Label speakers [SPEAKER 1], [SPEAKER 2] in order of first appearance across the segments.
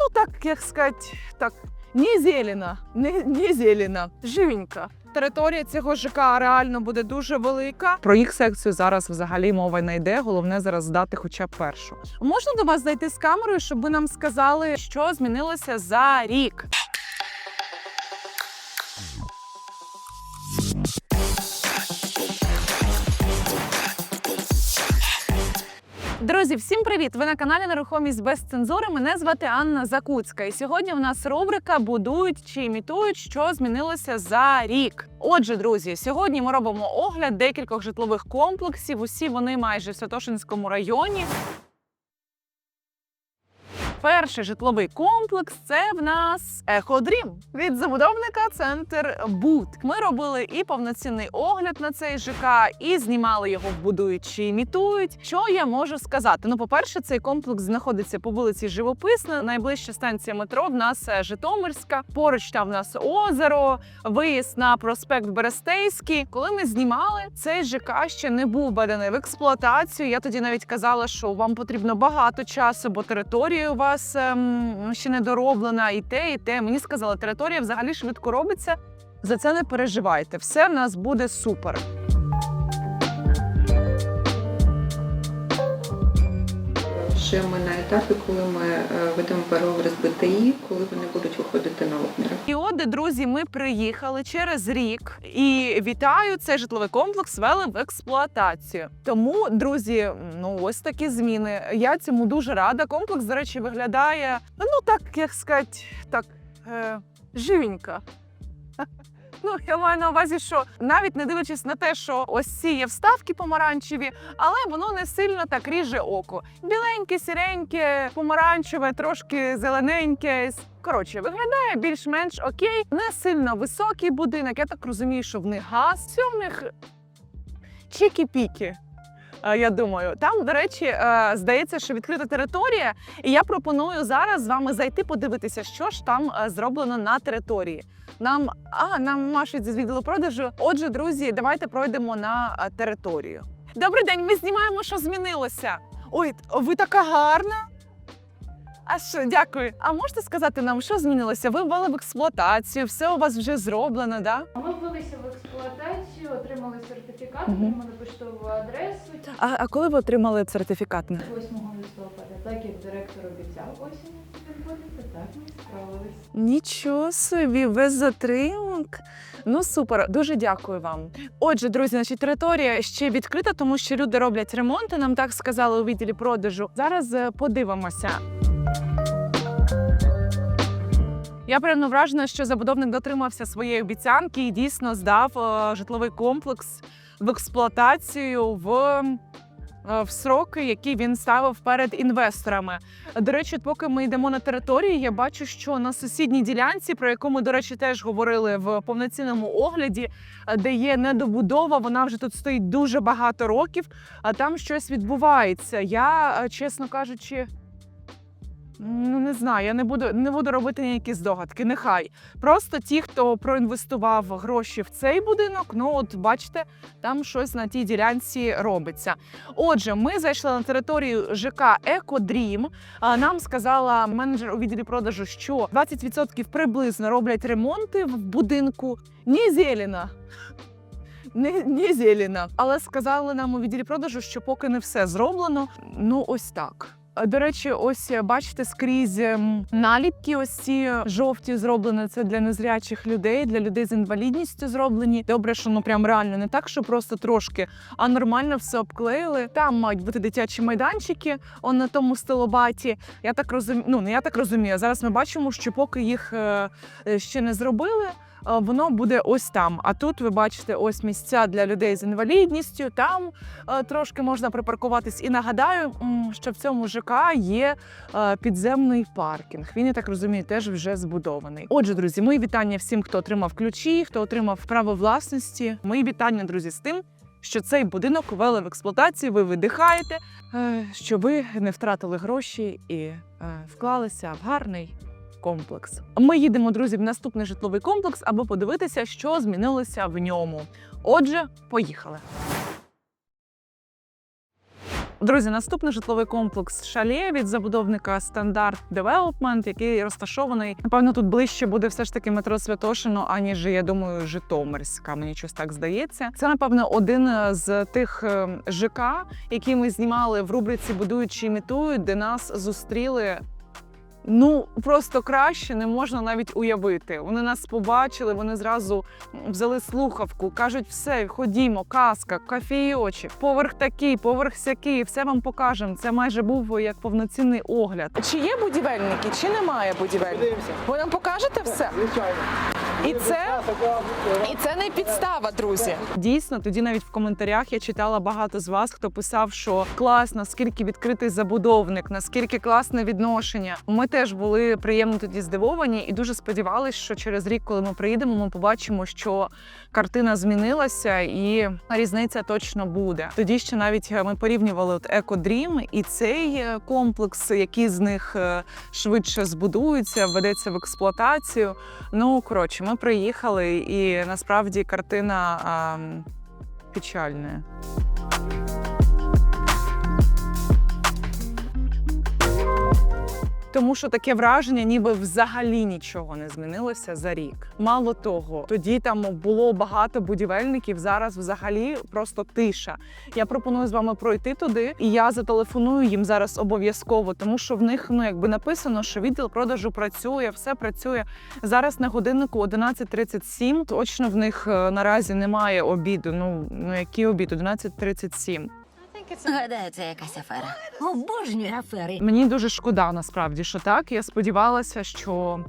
[SPEAKER 1] ну так, як сказати, так, не зелена, не, не зелена, живенька. Територія цього ЖК реально буде дуже велика. Про їх секцію зараз взагалі мова не йде. Головне зараз здати хоча б першу. Можна до вас зайти з камерою, щоб ви нам сказали, що змінилося за рік? Друзі, всім привіт! Ви на каналі Нерухомість без цензури. Мене звати Анна Закуцька. І сьогодні в нас рубрика Будують чи імітують, що змінилося за рік. Отже, друзі, сьогодні ми робимо огляд декількох житлових комплексів. Усі вони майже в Святошинському районі. Перший житловий комплекс це в нас Еходрім від забудовника Центр Бут. Ми робили і повноцінний огляд на цей ЖК, і знімали його в чи імітують. Що я можу сказати? Ну, по-перше, цей комплекс знаходиться по вулиці Живописна. Найближча станція метро в нас е, Житомирська. Поруч там в нас озеро, виїзд на проспект Берестейський. Коли ми знімали, цей ЖК ще не був введений в експлуатацію. Я тоді навіть казала, що вам потрібно багато часу, бо територія у вас ем, ще дороблена, і те, і те. Мені сказали, територія взагалі швидко робиться. За це не переживайте. Все в нас буде супер.
[SPEAKER 2] Ще ми на етапі, коли ми е, ведемо переговори з БТІ, коли вони будуть виходити на обміри.
[SPEAKER 1] І от, друзі, ми приїхали через рік і вітаю, цей житловий комплекс вели в експлуатацію. Тому, друзі, ну ось такі зміни. Я цьому дуже рада. Комплекс, до речі, виглядає ну так, як сказати, так е, живенько. Ну, я маю на увазі, що навіть не дивлячись на те, що ось ці є вставки помаранчеві, але воно не сильно так ріже око. Біленьке, сіреньке, помаранчеве, трошки зелененьке. Коротше, виглядає більш-менш окей. Не сильно високий будинок. Я так розумію, що в них газ. Все в них чікі-пікі. Е, Я думаю, там, до речі, е, здається, що відкрита територія, і я пропоную зараз з вами зайти подивитися, що ж там е, зроблено на території. Нам а нам машуть з відділу продажу. Отже, друзі, давайте пройдемо на територію. Добрий день, ми знімаємо, що змінилося. Ой, ви така гарна. А що, дякую. А можете сказати нам, що змінилося? Ви ввели в експлуатацію, все у вас вже зроблено, да?
[SPEAKER 3] Ми ввелися в експлуатацію, отримали сертифікат,
[SPEAKER 1] Мгм.
[SPEAKER 3] отримали поштову адресу.
[SPEAKER 1] А, а коли ви отримали сертифікат?
[SPEAKER 3] 8 листопада, так як директор обіцяв осінь підходити, так ми справились.
[SPEAKER 1] Нічого собі, без затримок. Ну супер, дуже дякую вам. Отже, друзі, значить, територія ще відкрита, тому що люди роблять ремонти. Нам так сказали у відділі продажу. Зараз е, подивимося. Я приємно вражена, що забудовник дотримався своєї обіцянки і дійсно здав е, житловий комплекс в експлуатацію в, е, в сроки, які він ставив перед інвесторами. До речі, поки ми йдемо на територію, я бачу, що на сусідній ділянці, про яку ми, до речі, теж говорили в повноцінному огляді, е, де є недобудова, вона вже тут стоїть дуже багато років, а там щось відбувається. Я, чесно кажучи. Ну, не знаю, я не буду не буду робити ніякі здогадки. Нехай просто ті, хто проінвестував гроші в цей будинок, ну от бачите, там щось на тій ділянці робиться. Отже, ми зайшли на територію ЖК Екодрім. Нам сказала менеджер у відділі продажу, що 20% приблизно роблять ремонти в будинку. Не зелена. Не, не зелена. Але сказали нам у відділі продажу, що поки не все зроблено. Ну, ось так. Е, До речі, ось е, бачите скрізь ем, наліпки. Ось ці жовті зроблені. Це для незрячих людей, для людей з інвалідністю зроблені. Добре, що ну прям реально не так, що просто трошки, а нормально все обклеїли. Там мають бути дитячі майданчики. Он на тому стилобаті. Я так розумію. Ну не я так розумію. Зараз ми бачимо, що поки їх е, е, ще не зробили. Е, Воно буде ось там. А тут ви бачите ось місця для людей з інвалідністю. Там е, трошки можна припаркуватись. І нагадаю, що в цьому ЖК є е, підземний паркінг. Він я так розумію, теж вже збудований. Отже, друзі, мої вітання всім, хто отримав ключі, хто отримав право власності. Мої вітання, друзі, з тим. Що цей будинок ввели в експлуатацію, ви видихаєте, що ви не втратили гроші і вклалися в гарний комплекс. Ми їдемо, друзі, в наступний житловий комплекс, аби подивитися, що змінилося в ньому. Отже, поїхали. Друзі, наступний житловий комплекс Шале від забудовника Стандарт Девелопмент, який розташований. Напевно, тут ближче буде все ж таки метро Святошино, аніж я думаю, Житомирська. Мені щось так здається. Це напевно один з тих е, ЖК, які ми знімали в рубриці Будуючи імітують, де нас зустріли. Ну просто краще не можна навіть уявити. Вони нас побачили, вони зразу взяли слухавку, кажуть, все, ходімо, казка, кафійочі, поверх такий, поверх сякий, все вам покажемо. Це майже був як повноцінний огляд. Чи є будівельники, чи немає будівельників? Ви нам покажете все?
[SPEAKER 4] Звичайно.
[SPEAKER 1] І це і це не підстава, друзі. Дійсно, тоді навіть в коментарях я читала багато з вас, хто писав, що клас, наскільки відкритий забудовник, наскільки класне відношення. Ми теж були приємно тоді здивовані і дуже сподівалися, що через рік, коли ми приїдемо, ми побачимо, що картина змінилася і різниця точно буде. Тоді ще навіть е, ми порівнювали от Екодрім і цей е, комплекс, який з них е, швидше збудується, введеться в експлуатацію. Ну коротше, ми приїхали, і насправді картина а, печальна. Тому що таке враження, ніби взагалі нічого не змінилося за рік. Мало того, тоді там було багато будівельників. Зараз взагалі просто тиша. Я пропоную з вами пройти туди, і я зателефоную їм зараз обов'язково, тому що в них ну якби написано, що відділ продажу працює, все працює. Зараз на годиннику 11.37. Точно в них е, наразі немає обіду. Ну ну який обід? 11.37.
[SPEAKER 5] Гадаю, це якась афера. Обожнюю афери.
[SPEAKER 1] Мені дуже шкода насправді, що так. Я сподівалася, що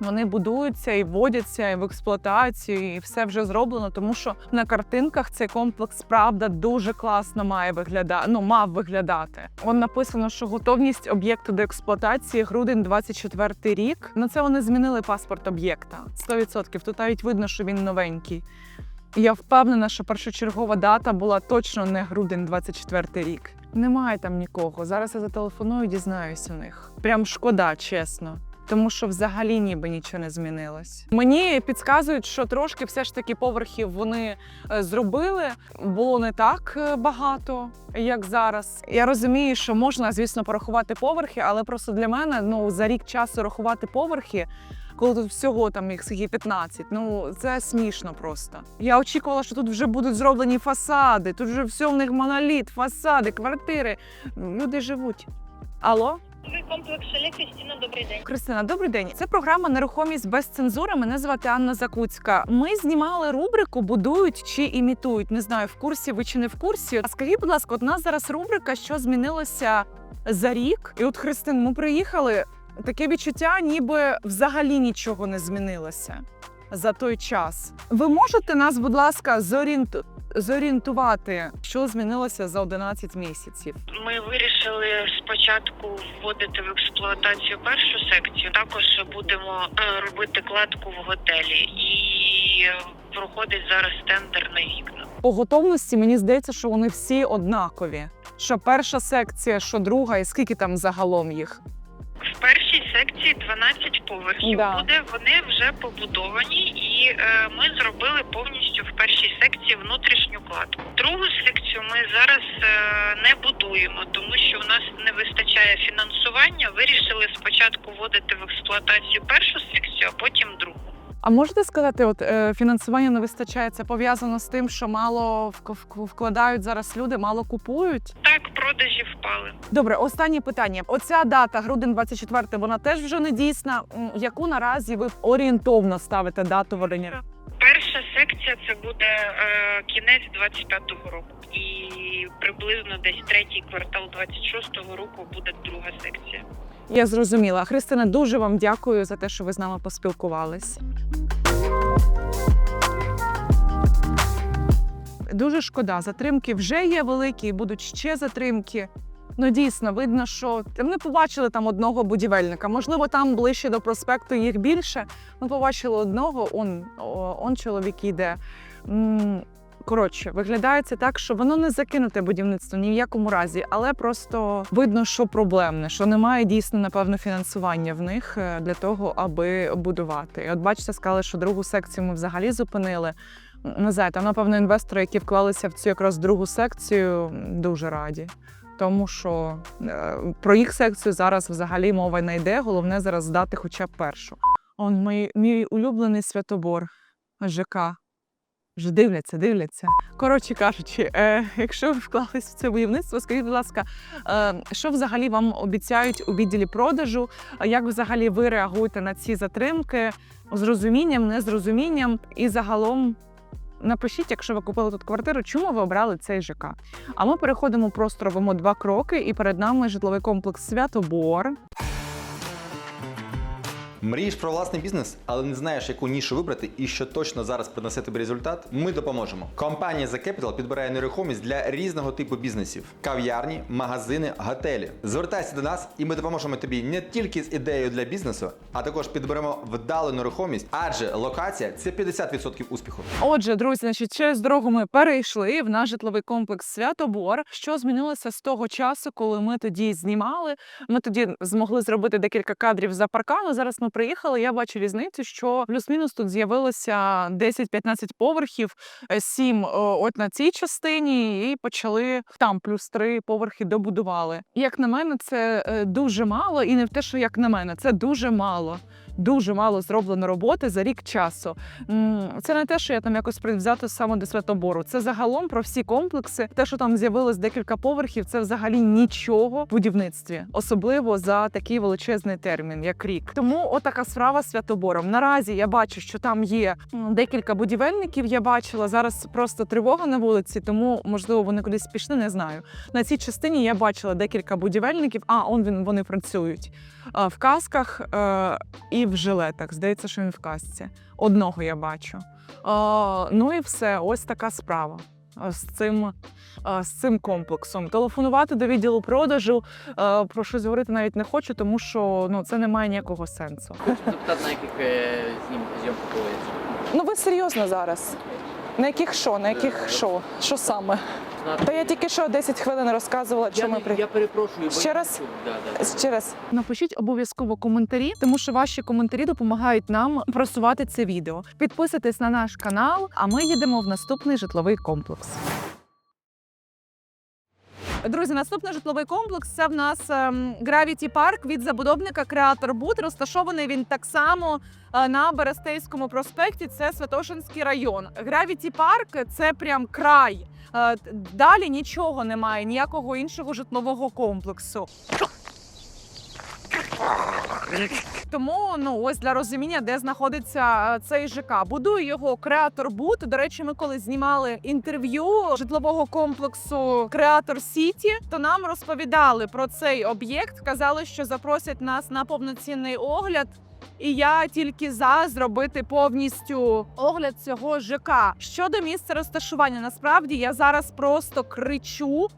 [SPEAKER 1] вони будуються і вводяться і в експлуатацію, і все вже зроблено, тому що на картинках цей комплекс правда дуже класно має виглядати. Ну мав виглядати. Он написано, що готовність об'єкту до експлуатації грудень 24 рік. На це вони змінили паспорт об'єкта 100%. Тут навіть видно, що він новенький. Я впевнена, що першочергова дата була точно не грудень 24 рік. Немає там нікого. Зараз я зателефоную, дізнаюся у них. Прям шкода, чесно. Тому що взагалі ніби нічого не змінилось. Мені підказують, що трошки все ж таки поверхів вони е, зробили. Було не так е, багато, як зараз. Я розумію, що можна, звісно, порахувати поверхи, але просто для мене ну за рік часу рахувати поверхи. Коли тут всього там їх скільки 15, ну це смішно просто. Я очікувала, що тут вже будуть зроблені фасади. Тут вже все в них моноліт, фасади, квартири. Люди живуть. Алло?
[SPEAKER 6] Комплекс Шале Крістіна, добрий день.
[SPEAKER 1] Христина, добрий день. Це програма Нерухомість без цензури. Мене звати Анна Закуцька. Ми знімали рубрику Будують чи імітують. Не знаю, в курсі ви чи не в курсі. А скажіть, будь ласка, от у нас зараз рубрика, що змінилося за рік. І от Христин, ми приїхали. Таке відчуття, ніби взагалі нічого не змінилося за той час. Ви можете нас, будь ласка, зорієнту... зорієнтувати, що змінилося за 11 місяців?
[SPEAKER 6] Ми вирішили спочатку вводити в експлуатацію першу секцію. Також будемо е, робити кладку в готелі і проходить зараз тендер на вікна.
[SPEAKER 1] По готовності мені здається, що вони всі однакові. Що перша секція, що друга, і скільки там загалом їх?
[SPEAKER 6] В першій секції 12 поверхів
[SPEAKER 1] Да.
[SPEAKER 6] буде. Вони вже побудовані, і е, ми зробили повністю в першій секції внутрішню кладку. Другу секцію ми зараз е, не будуємо, тому що у нас не вистачає фінансування. Вирішили спочатку вводити в експлуатацію першу секцію, а потім другу.
[SPEAKER 1] А можете сказати, от е, фінансування не вистачає? Це пов'язано з тим, що мало вк- вк- вкладають зараз люди, мало купують.
[SPEAKER 6] Так, продажі впали.
[SPEAKER 1] Добре, останнє питання. Оця дата, грудень 24, вона теж вже не дійсна. Яку наразі ви орієнтовно ставите дату введення?
[SPEAKER 6] Перша секція це буде е, кінець 25-го року, і приблизно десь третій квартал 26-го року буде друга секція.
[SPEAKER 1] Я зрозуміла. Христина, дуже вам дякую за те, що ви з нами поспілкувались. Дуже шкода, затримки вже є великі, будуть ще затримки. Ну дійсно, видно, що ми побачили там одного будівельника. Можливо, там ближче до проспекту їх більше. Ми побачили одного, он, он чоловік іде. Коротше, виглядає це так, що воно не закинуте будівництво ні в якому разі, але просто видно, що проблемне, що немає дійсно напевно фінансування в них е, для того, аби будувати. І от бачите, сказали, що другу секцію ми взагалі зупинили. Не знаю, там, напевно, інвестори, які вклалися в цю якраз другу секцію, дуже раді. тому що е, про їх секцію зараз взагалі мова не йде. Головне зараз здати хоча б першу. Он мій, мій улюблений святобор ЖК. Вже дивляться, дивляться. Коротше кажучи, е, якщо ви вклались в це будівництво, скажіть, будь ласка, е, що взагалі вам обіцяють у відділі продажу? Як взагалі ви реагуєте на ці затримки з розумінням, незрозумінням? І загалом напишіть, якщо ви купили тут квартиру, чому ви обрали цей ЖК? А ми переходимо просто робимо два кроки, і перед нами житловий комплекс Святобор.
[SPEAKER 4] Мрієш про власний бізнес, але не знаєш, яку нішу вибрати і що точно зараз принесе тобі результат? Ми допоможемо. Компанія The Capital підбирає нерухомість для різного типу бізнесів: кав'ярні, магазини, готелі. Звертайся до нас, і ми допоможемо тобі не тільки з ідеєю для бізнесу, а також підберемо вдалу нерухомість, адже локація це 50% успіху.
[SPEAKER 1] Отже, друзі, значить, через дорогу ми перейшли в наш житловий комплекс Святобор. Що змінилося з того часу, коли ми тоді знімали? Ми тоді змогли зробити декілька кадрів за паркану. Зараз ми приїхали. Я бачу різницю, що плюс-мінус тут з'явилося 10-15 поверхів, 7 от на цій частині, і почали там плюс 3 поверхи добудували. Як на мене, це е, дуже мало, і не те, що як на мене, це дуже мало. Дуже мало зроблено роботи за рік часу. Це не те, що я там якось привзято саме до Святобору. Це загалом про всі комплекси. Те, що там з'явилось декілька поверхів, це взагалі нічого в будівництві, особливо за такий величезний термін, як рік. Тому отака справа з Святобором. Наразі я бачу, що там є декілька будівельників. Я бачила зараз просто тривога на вулиці, тому можливо вони кудись пішли. Не знаю. На цій частині я бачила декілька будівельників. А он він вони працюють в касках е, і в жилетах. Здається, що він в касці. Одного я бачу. О, ну і все, ось така справа. З цим, з цим комплексом телефонувати до відділу продажу про щось говорити навіть не хочу, тому що ну це не має ніякого сенсу.
[SPEAKER 7] Хочу запитати, на яких е, знім зйомки.
[SPEAKER 1] Ну ви серйозно зараз? На яких що? На яких що? Що саме? Та я тільки що 10 хвилин розказувала,
[SPEAKER 7] я,
[SPEAKER 1] чому
[SPEAKER 7] не-
[SPEAKER 1] при
[SPEAKER 7] я перепрошую, бо
[SPEAKER 1] Ще
[SPEAKER 7] я
[SPEAKER 1] раз?
[SPEAKER 7] Да, да.
[SPEAKER 1] Ще раз напишіть обов'язково коментарі, тому що ваші коментарі допомагають нам просувати це відео. Підписуйтесь на наш канал, а ми їдемо в наступний житловий комплекс. Друзі, наступний житловий комплекс це в нас ем, Gravity Park від забудовника Креатор Бут. Розташований він так само е, на Берестейському проспекті. Це Святошинський район. Gravity Park – це прям край. Е, Далі нічого немає, ніякого іншого житлового комплексу. Тому ну ось для розуміння, де знаходиться е, цей ЖК. Будує його креатор Бут. До речі, ми коли знімали інтерв'ю житлового комплексу Креатор Сіті, то нам розповідали про цей об'єкт. Казали, що запросять нас на повноцінний огляд. І я тільки за зробити повністю огляд цього ЖК. Щодо місця розташування, насправді я зараз просто кричу.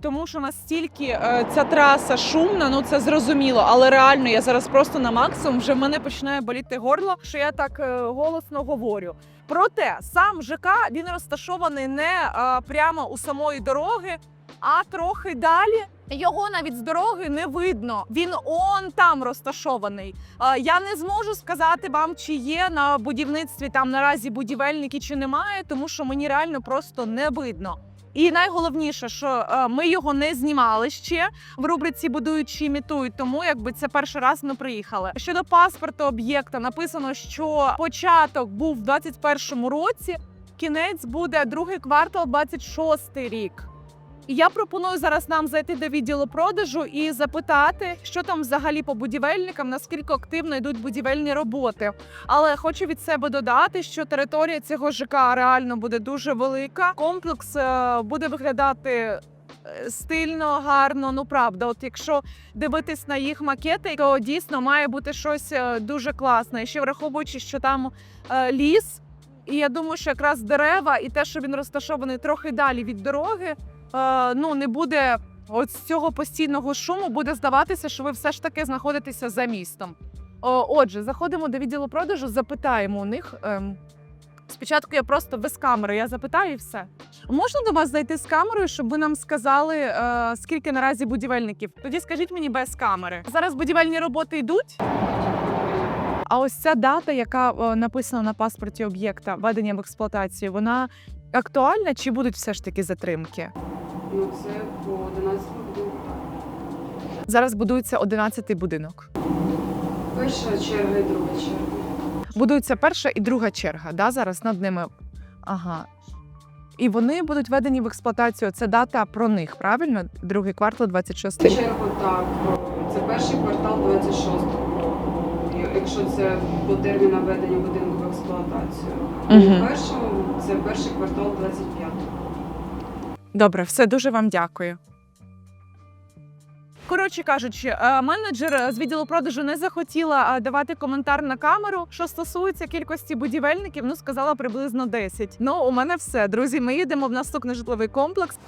[SPEAKER 1] Тому що настільки е, ця траса шумна, ну це зрозуміло, але реально я зараз просто на максимум вже в мене починає боліти горло, що я так е, голосно говорю. Проте сам ЖК він розташований не е, прямо у самої дороги, а трохи далі. Його навіть з дороги не видно. Він он там розташований. Я не зможу сказати вам, чи є на будівництві там наразі будівельники, чи немає, тому що мені реально просто не видно. І найголовніше, що е, ми його не знімали ще в рубриці будуючи імітують, тому якби це перший раз ми приїхали. Щодо паспорту об'єкта, написано, що початок був в 21-му році, кінець буде другий квартал, 26-й рік. Я пропоную зараз нам зайти до відділу продажу і запитати, що там взагалі по будівельникам, наскільки активно йдуть будівельні роботи. Але хочу від себе додати, що територія цього ЖК реально буде дуже велика. Комплекс е, буде виглядати е, стильно, гарно. Ну правда, от якщо дивитись на їх макети, то дійсно має бути щось е, дуже класне. І ще враховуючи, що там ліс. І я думаю, що якраз дерева і те, що він розташований трохи далі від дороги, ну не буде от з цього постійного шуму, буде здаватися, що ви все ж таки знаходитеся за містом. Отже, заходимо до відділу продажу, запитаємо у них. Ем, спочатку я просто без камери, я запитаю і все. Можна до вас зайти з камерою, щоб ви нам сказали, е, скільки наразі будівельників? Тоді скажіть мені без камери. Зараз будівельні роботи йдуть. А ось ця дата, яка е, написана на паспорті об'єкта введення в експлуатацію, вона актуальна чи будуть все ж таки затримки?
[SPEAKER 8] Ну, це по 11
[SPEAKER 1] Зараз будується 11-й будинок.
[SPEAKER 3] Перша черга і друга черга.
[SPEAKER 1] Будується перша і друга черга. Да, зараз над ними. Ага. І вони будуть введені в експлуатацію. Це дата про них, правильно? Другий квартал 26
[SPEAKER 8] Чергу так, це перший квартал 26-го. Якщо це по терміну введення будинку в експлуатацію. А
[SPEAKER 1] Мгм.
[SPEAKER 8] у першому це перший квартал 25-го.
[SPEAKER 1] Добре, все дуже вам дякую. Коротше кажучи, е, менеджер з відділу продажу не захотіла е, давати коментар на камеру. Що стосується кількості будівельників, ну сказала приблизно 10. Ну, у мене все. Друзі, ми їдемо в наступний житловий комплекс.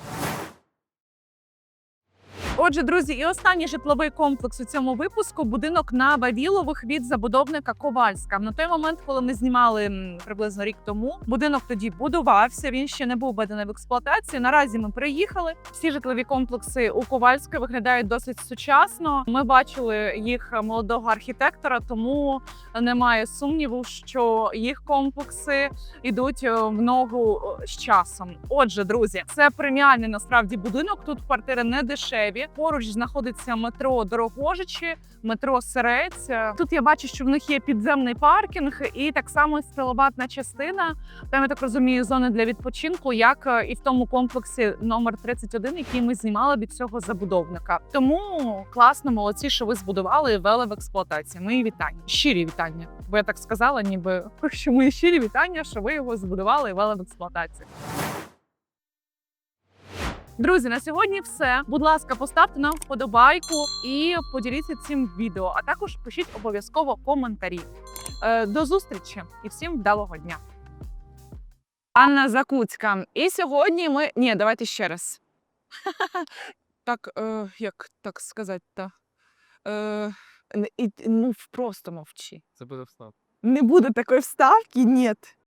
[SPEAKER 1] Отже, друзі, і останній житловий комплекс у цьому випуску будинок на Вавілових від забудовника Ковальська. На той момент, коли ми знімали приблизно рік тому, будинок тоді будувався. Він ще не був введений в експлуатацію. Наразі ми приїхали. Всі житлові комплекси у Ковальська виглядають досить сучасно. Ми бачили їх молодого архітектора, тому немає сумніву, що їх комплекси йдуть е, в ногу е, з часом. Отже, друзі, це преміальний насправді будинок. Тут квартири не дешеві. Поруч знаходиться метро Дорогожичі, метро Сирець. Е, Тут я бачу, що в них є підземний паркінг, і так само стелобатна частина. Там я так розумію, зони для відпочинку, як е, і в тому комплексі номер 31, який ми знімали від цього забудовника. Тому класно, молодці, що ви збудували і ввели в експлуатацію. Мої вітання, щирі вітання. Бо я так сказала, ніби що мої щирі вітання, що ви його збудували і ввели в експлуатацію. Друзі, на сьогодні все. Будь ласка, поставте нам вподобайку і поділіться цим відео. А також пишіть обов'язково коментарі. Е, До зустрічі і всім вдалого дня. Анна Закуцька. І сьогодні ми. Ні, давайте ще раз. Так, е, як так сказати та Е, і, ну, просто мовчи.
[SPEAKER 9] Це буде встав.
[SPEAKER 1] Не буде такої вставки, ні.